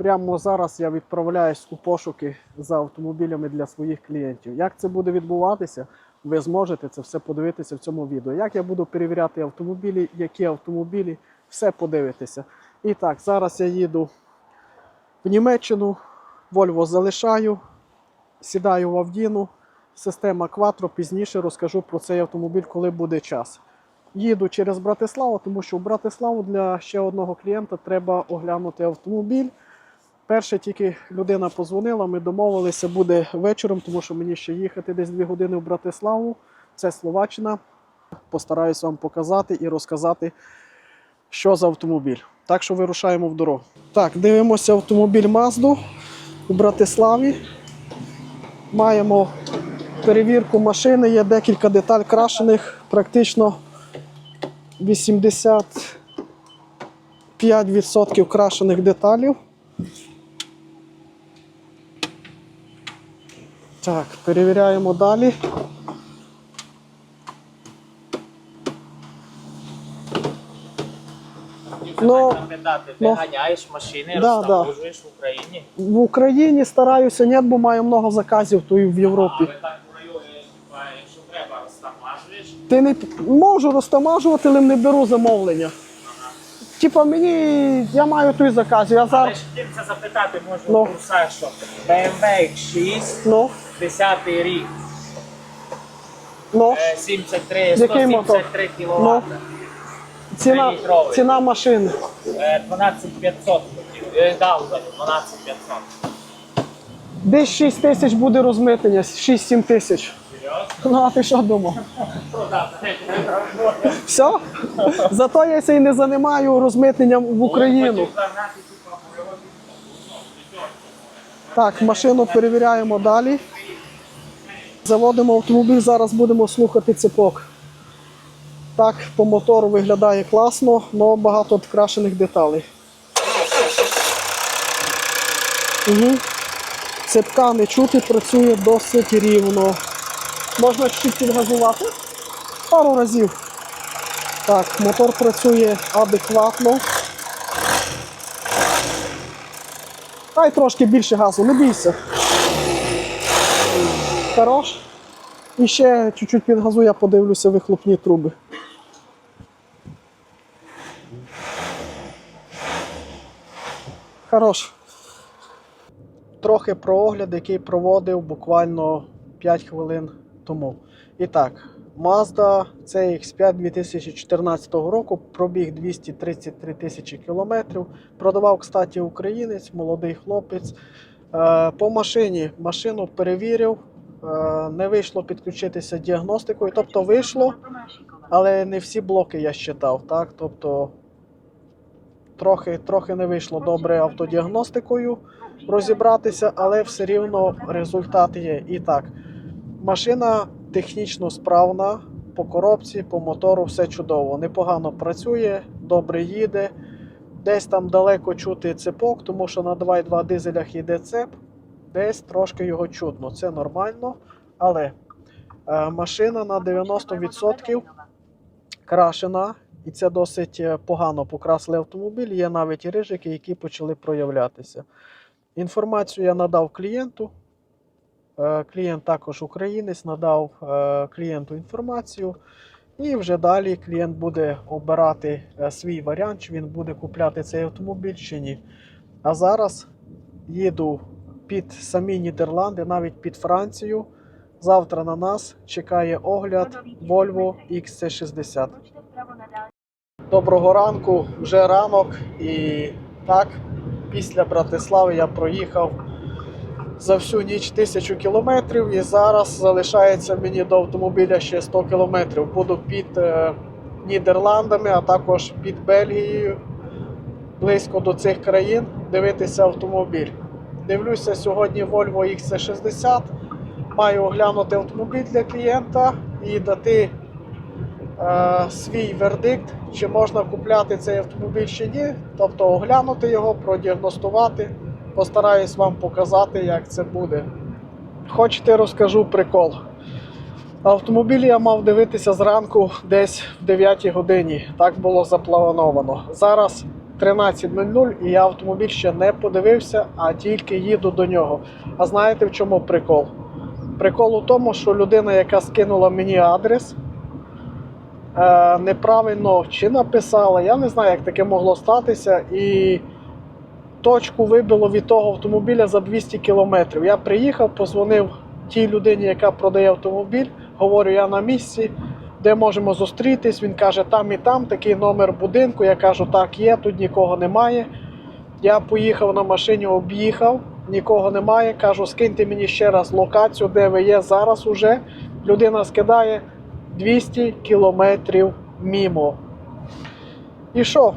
прямо зараз я відправляюсь у пошуки за автомобілями для своїх клієнтів. Як це буде відбуватися, ви зможете це все подивитися в цьому відео. Як я буду перевіряти автомобілі, які автомобілі, все подивитися. І так, зараз я їду в Німеччину, Volvo залишаю, сідаю в Авдіну, система Quattro, пізніше розкажу про цей автомобіль, коли буде час. Їду через Братиславу, тому що в Братиславу для ще одного клієнта треба оглянути автомобіль. Перше тільки людина позвонила, ми домовилися, буде вечором, тому що мені ще їхати десь 2 години в Братиславу. Це Словаччина. Постараюсь вам показати і розказати, що за автомобіль. Так що вирушаємо в дорогу. Так, дивимося автомобіль Mazda у Братиславі. Маємо перевірку машини, є декілька деталь крашених, практично 85% крашених деталів. Так, перевіряємо далі. Ну, ти ну. ганяєш машини, Да, розтаможуєш в Україні. В Україні стараюся, ні, бо маю много заказів, то і в Європі. Але так в районі, якщо треба, розтамажуєш. Ти не можу розтамажувати, але не беру замовлення. Типа мені я маю той заказ. Я Але ж хотів це запитати, може, Ну. курса, що BMW X6, Ну, 10 рік, ну, е, 73, Який мотор? 173 Ну. кВт, ціна, трилітровий. ціна машини. е, 12500 е, дав за 12500. Десь 6 тисяч буде розмитнення, 6-7 тисяч. Ну, а ти що думав? Все? Зато я й не займаю розмитненням в Україну. Так, машину перевіряємо далі. Заводимо автомобіль, зараз будемо слухати цепок. Так, по мотору виглядає класно, але багато відкрашених деталей. Угу. Цепка не чути, працює досить рівно. Можна чуть підгазувати? Пару разів. Так, мотор працює адекватно. Дай трошки більше газу, не бійся. Хорош. І ще чуть-чуть підгазу, я подивлюся вихлопні труби. Хорош. Трохи про огляд, який проводив буквально 5 хвилин тому. І так, Mazda CX5 2014 року, пробіг 233 тисячі кілометрів. Продавав, кстати, українець, молодий хлопець. Е, По машині машину перевірив, е, не вийшло підключитися діагностикою. Тобто вийшло, але не всі блоки я щитав. Так? Тобто трохи, трохи не вийшло добре автодіагностикою розібратися, але все рівно результат є. І так, машина технічно справна, по коробці, по мотору все чудово. Непогано працює, добре їде. Десь там далеко чути цепок, тому що на 2.2 дизелях йде цеп, десь трошки його чутно. Це нормально. Але е, машина на 90% крашена, і це досить е, погано покрасили автомобіль. Є навіть рижики, які почали проявлятися. Інформацію я надав клієнту. Е, Клієнт також українець, надав е, клієнту інформацію. І вже далі клієнт буде обирати е, свій варіант, чи він буде купляти цей автомобіль чи ні. А зараз їду під самі Нідерланди, навіть під Францію. Завтра на нас чекає огляд Volvo XC60. Доброго ранку, вже ранок. І так, після Братислави я проїхав за всю ніч тисячу кілометрів, і зараз залишається мені до автомобіля ще 100 кілометрів. Буду під е, Нідерландами, а також під Бельгією, близько до цих країн, дивитися автомобіль. Дивлюся сьогодні Volvo XC60. Маю оглянути автомобіль для клієнта і дати е, свій вердикт, чи можна купляти цей автомобіль чи ні. Тобто оглянути його, продіагностувати. Постараюсь вам показати, як це буде. Хочете, розкажу прикол. Автомобіль я мав дивитися зранку десь в 9 годині. Так було заплановано. Зараз 13.00 і я автомобіль ще не подивився, а тільки їду до нього. А знаєте в чому прикол? Прикол у тому, що людина, яка скинула мені адрес, е, неправильно чи написала, я не знаю, як таке могло статися. І точку вибило від того автомобіля за 200 кілометрів. Я приїхав, позвонив тій людині, яка продає автомобіль. Говорю, я на місці, де можемо зустрітись. Він каже, там і там, такий номер будинку. Я кажу, так, є, тут нікого немає. Я поїхав на машині, об'їхав, нікого немає. Кажу, скиньте мені ще раз локацію, де ви є зараз уже. Людина скидає 200 кілометрів мімо. І що?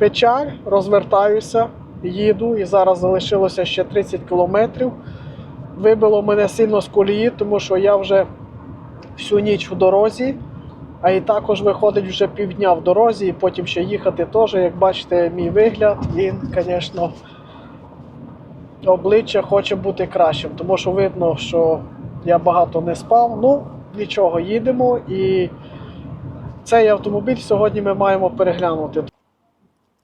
Печаль, розвертаюся, їду, і зараз залишилося ще 30 кілометрів. Вибило мене сильно з колії, тому що я вже всю ніч в дорозі, а і також виходить вже півдня в дорозі, і потім ще їхати теж. Як бачите, мій вигляд, він, звісно, обличчя хоче бути кращим, тому що видно, що я багато не спав. Ну, нічого, їдемо. І цей автомобіль сьогодні ми маємо переглянути.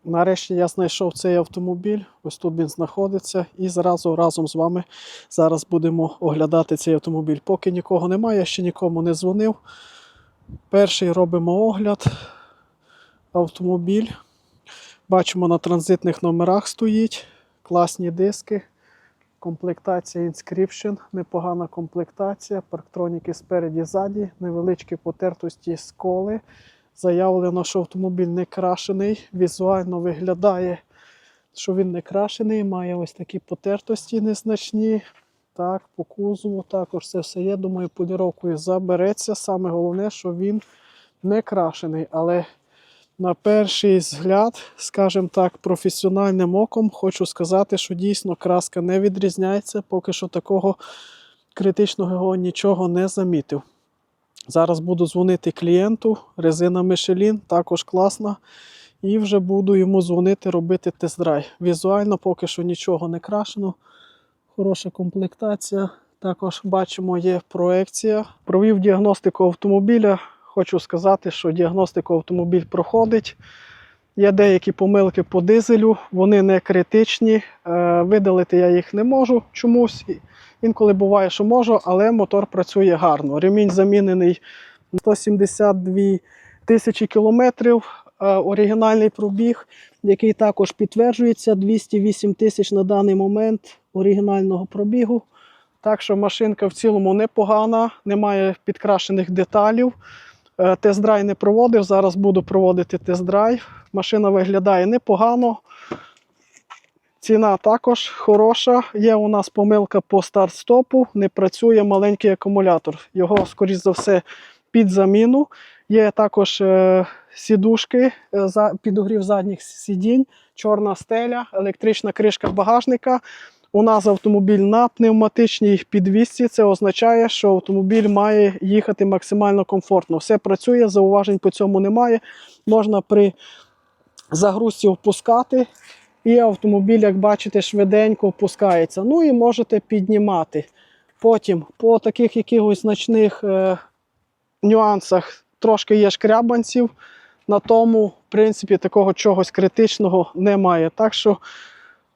Нарешті я знайшов цей автомобіль. Ось тут він знаходиться. І зразу разом з вами зараз будемо оглядати цей автомобіль. Поки нікого немає, я ще нікому не дзвонив. Перший робимо огляд. Автомобіль. Бачимо, на транзитних номерах стоїть. Класні диски. Комплектація Inscription, непогана комплектація, парктроніки спереді ззаді, невеличкі потертості сколи. Заявлено, що автомобіль не крашений. Візуально виглядає, що він не крашений, має ось такі потертості незначні. Так, по кузову також це все є. Думаю, поліровкою забереться. Саме головне, що він не крашений. Але на перший взгляд, скажімо так, професіональним оком хочу сказати, що дійсно краска не відрізняється. Поки що такого критичного нічого не замітив. Зараз буду дзвонити клієнту, резина Michelin, також класна. І вже буду йому дзвонити, робити тест-драйв. Візуально поки що нічого не крашено. Хороша комплектація. Також бачимо, є проекція. Провів діагностику автомобіля. Хочу сказати, що діагностику автомобіль проходить. Є деякі помилки по дизелю, вони не критичні. Е, Видалити я їх не можу чомусь. Інколи буває, що можу, але мотор працює гарно. Ремінь замінений на 172 тисячі кілометрів. Е, Оригінальний пробіг, який також підтверджується 208 тисяч на даний момент оригінального пробігу. Так що машинка в цілому непогана, немає підкрашених деталів. Е, Тест-драйв не проводив. Зараз буду проводити тест-драйв. Машина виглядає непогано. Ціна також хороша. Є у нас помилка по старт-стопу, не працює маленький акумулятор. Його, скоріш за все, під заміну. Є також е, сідушки, е, за, підогрів задніх сидінь, чорна стеля, електрична кришка багажника. У нас автомобіль на пневматичній підвісці. Це означає, що автомобіль має їхати максимально комфортно. Все працює, зауважень по цьому немає. Можна при загрузці впускати, і автомобіль, як бачите, швиденько опускається. Ну і можете піднімати. Потім по таких якихось значних е, нюансах трошки є шкрябанців. На тому, в принципі, такого чогось критичного немає. Так що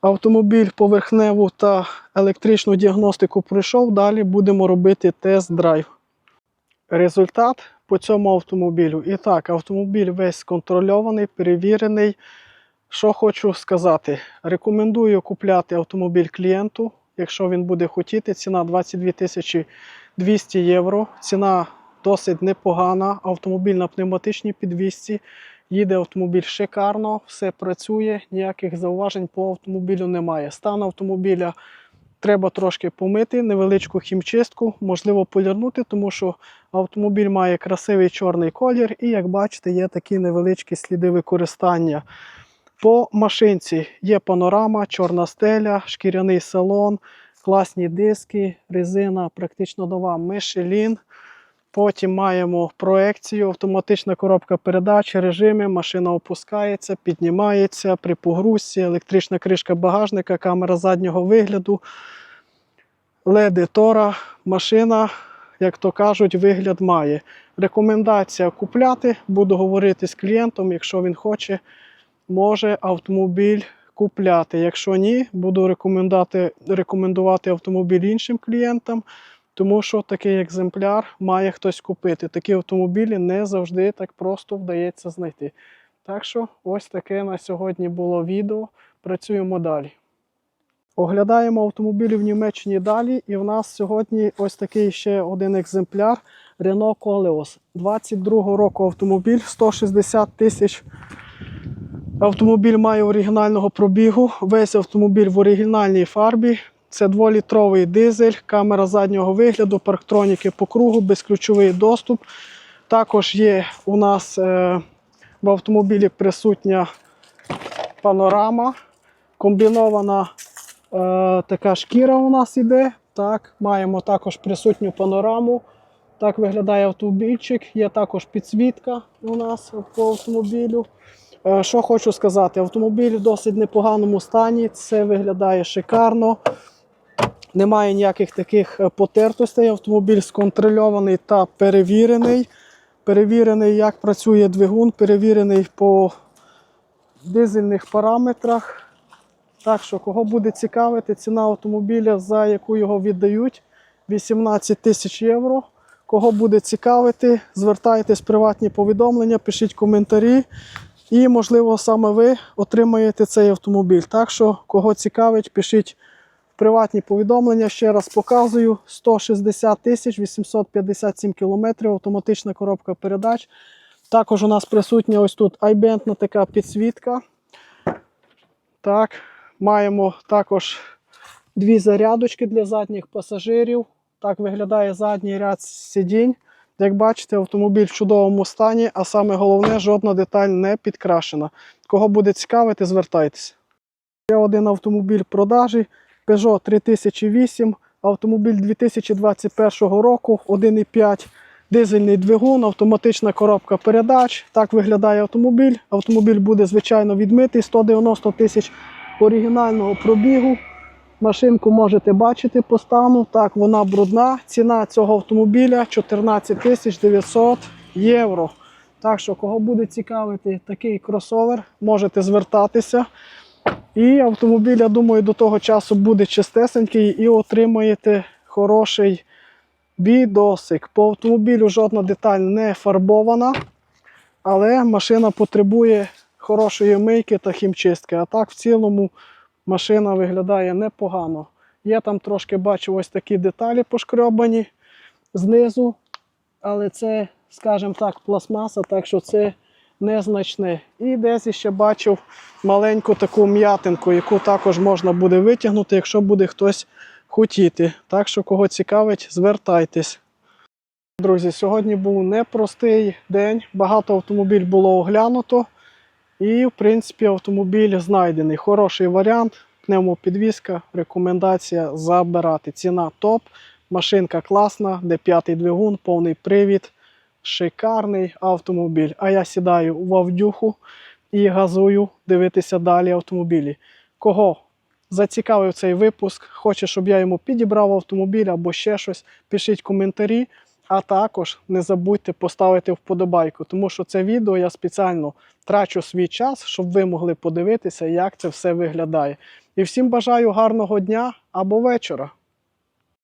автомобіль поверхневу та електричну діагностику пройшов. Далі будемо робити тест-драйв. Результат по цьому автомобілю. І так, автомобіль весь сконтрольований, перевірений. Що хочу сказати, рекомендую купляти автомобіль клієнту, якщо він буде хотіти. Ціна 22 тисячі 200 євро. Ціна досить непогана. Автомобіль на пневматичній підвісці. Їде автомобіль шикарно, все працює, ніяких зауважень по автомобілю немає. Стан автомобіля треба трошки помити, невеличку хімчистку, можливо, полірнути, тому що автомобіль має красивий чорний колір, і, як бачите, є такі невеличкі сліди використання. По машинці є панорама, чорна стеля, шкіряний салон, класні диски, резина практично нова Michelin. Потім маємо проекцію, автоматична коробка передач, режими, машина опускається, піднімається при погрузці, електрична кришка багажника, камера заднього вигляду, леди тора, машина, як то кажуть, вигляд має. Рекомендація купляти. Буду говорити з клієнтом, якщо він хоче, може автомобіль купляти. Якщо ні, буду рекомендувати, рекомендувати автомобіль іншим клієнтам, тому що такий екземпляр має хтось купити. Такі автомобілі не завжди так просто вдається знайти. Так що ось таке на сьогодні було відео. Працюємо далі. Оглядаємо автомобілі в Німеччині далі. І в нас сьогодні ось такий ще один екземпляр Renault Koleos. 22 року автомобіль, 160 тисяч. Автомобіль має оригінального пробігу. Весь автомобіль в оригінальній фарбі. Це 2-літровий дизель, камера заднього вигляду, парктроніки по кругу, безключовий доступ. Також є у нас е, в автомобілі присутня панорама, комбінована е, така шкіра у нас іде. Так, маємо також присутню панораму. Так виглядає автомобільчик. Є також підсвітка у нас по автомобілю. Е, Що хочу сказати, автомобіль в досить непоганому стані. Це виглядає шикарно. Немає ніяких таких е, потертостей. Автомобіль сконтрольований та перевірений. Перевірений, як працює двигун, перевірений по дизельних параметрах. Так що, кого буде цікавити, ціна автомобіля, за яку його віддають, 18 тисяч євро. Кого буде цікавити, звертайтесь в приватні повідомлення, пишіть коментарі. І, можливо, саме ви отримаєте цей автомобіль. Так що, кого цікавить, пишіть приватні повідомлення. Ще раз показую: 160 тисяч 857 кілометрів, автоматична коробка передач. Також у нас присутня ось тут айбентна така підсвітка. Так, маємо також дві зарядочки для задніх пасажирів. Так виглядає задній ряд сидінь. Як бачите, автомобіль в чудовому стані, а саме головне, жодна деталь не підкрашена. Кого буде цікавити, звертайтеся. Ще один автомобіль продажі Peugeot 3008, автомобіль 2021 року, 1,5 дизельний двигун, автоматична коробка передач. Так виглядає автомобіль. Автомобіль буде, звичайно, відмитий, 190 тисяч оригінального пробігу. Машинку можете бачити по стану. Так, вона брудна. Ціна цього автомобіля 14 тисяч 900 євро. Так що, кого буде цікавити такий кросовер, можете звертатися. І автомобіль, я думаю, до того часу буде чистесенький і отримаєте хороший відосик. По автомобілю жодна деталь не фарбована, але машина потребує хорошої мийки та хімчистки. А так, в цілому, машина виглядає непогано. Я там трошки бачу ось такі деталі пошкрьобані знизу, але це, скажімо так, пластмаса, так що це незначне. І десь ще бачив маленьку таку м'ятинку, яку також можна буде витягнути, якщо буде хтось хотіти. Так що, кого цікавить, звертайтесь. Друзі, сьогодні був непростий день. Багато автомобіль було оглянуто. І, в принципі, автомобіль знайдений. Хороший варіант. Пневмопідвізка, рекомендація забирати. Ціна топ, машинка класна, де п'ятий двигун, повний привід. Шикарний автомобіль. А я сідаю в Авдюху і газую дивитися далі автомобілі. Кого зацікавив цей випуск, хоче, щоб я йому підібрав автомобіль або ще щось, пишіть коментарі. А також не забудьте поставити вподобайку, тому що це відео я спеціально трачу свій час, щоб ви могли подивитися, як це все виглядає. І всім бажаю гарного дня або вечора.